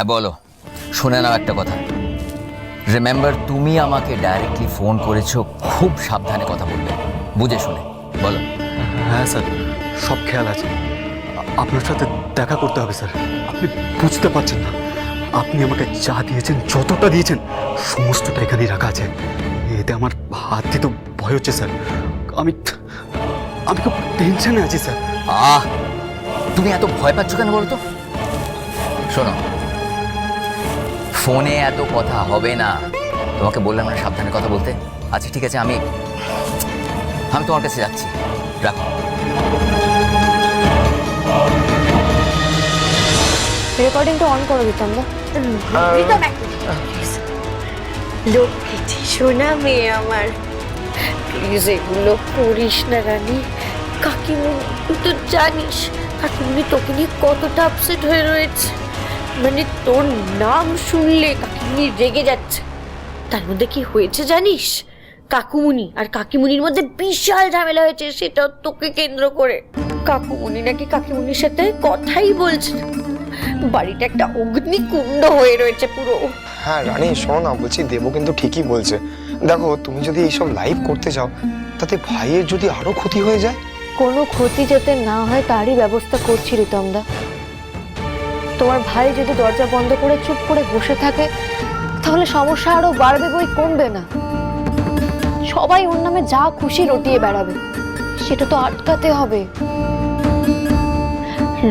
হ্যাঁ বলো। শুনে নাও একটা কথা। রিমেম্বার তুমি আমাকে ডাইরেক্টলি ফোন করেছ খুব সাবধানে কথা বলবে। বুঝে শুনে বলো। হ্যাঁ স্যার সব খেয়াল আছে। আপনার সাথে দেখা করতে হবে স্যার। আপনি বুঝতে পারছেন না। আপনি আমাকে যা দিয়েছেন যতটা দিয়েছেন সমস্তটা এখানেই রাখা আছে। এতে আমার হাত দিতে ভয় হচ্ছে স্যার। আমি আমি খুব টেনশনে আছি স্যার। আহ! তুমি এত ভয় পাচ্ছ কেন বলো তো? শোনো ফোনে এত কথা হবে না। তোমাকে বললাম না সাবধানে কথা বলতে। আচ্ছা ঠিক আছে আমি আমি তোমার কাছে যাচ্ছি। রাখো। রেকর্ডিংটা অন করে দিতাম না। এক লক্ষ্মীটি সোনা মেয়ে আমার। প্লিজ এগুলো করিস না রানী। কাকিমুনি তুই তো জানিস কাকিমুনি তোকে নিয়ে কতটা আপসেট হয়ে রয়েছে। মানে তোর নাম শুনলে কাকিমুনি রেগে যাচ্ছে। তার মধ্যে কি হয়েছে জানিস? কাকুমুনি আর কাকিমুনির মধ্যে বিশাল ঝামেলা হয়েছে সেটা তোকে কেন্দ্র করে। কাকুমুনি নাকি কাকিমুনির সাথে কথাই বলছে না। বাড়িটা একটা অগ্নিকুণ্ড হয়ে রয়েছে পুরো। হ্যাঁ রানী শোনো না বলছি দেবো কিন্তু ঠিকই বলছে। দেখো তুমি যদি এইসব লাইভ করতে যাও তাতে ভাইয়ের যদি আরও ক্ষতি হয়ে যায়? কোনো ক্ষতি যাতে না হয় তারই ব্যবস্থা করছি রিতমদা তোমার ভাই যদি দরজা বন্ধ করে চুপ করে বসে থাকে, তাহলে সমস্যা আরও বাড়বে বই কমবে না। সবাই ওর নামে যা খুশি রটিয়ে বেড়াবে, সেটা তো আটকাতে হবে।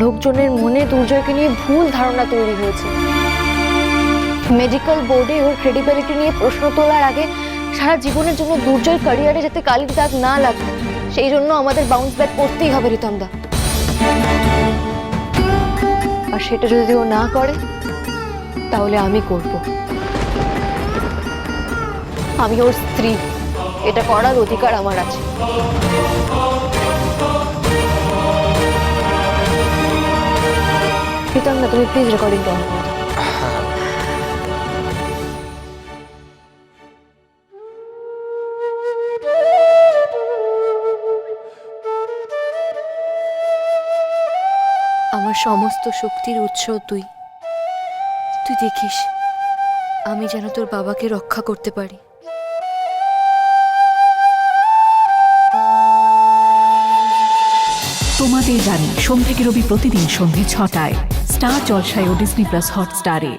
লোকজনের মনে দুর্জয়কে নিয়ে ভুল ধারণা তৈরি হয়েছে। মেডিকেল বোর্ডে ওর ক্রেডিবিলিটি নিয়ে প্রশ্ন তোলার আগে সারা জীবনের জন্য দুর্জয় ক্যারিয়ারে যাতে কালির দাগ না লাগে সেই জন্য আমাদের বাউন্স ব্যাক করতেই হবে, রিতমদা। আর সেটা যদি ও না করে, তাহলে আমি করব। আমি ওর স্ত্রী। এটা করার অধিকার আমার আছে। রিতমদা তুমি প্লিজ রেকর্ডিংটা করো আমার সমস্ত শক্তির উৎস তুই। তুই দেখিস, আমি যেন তোর বাবাকে রক্ষা করতে পারি। তোমাদের জানি সোম থেকে রবি প্রতিদিন সন্ধে ছটায় স্টার জলসায় ও ডিসনি প্লাস হটস্টারে।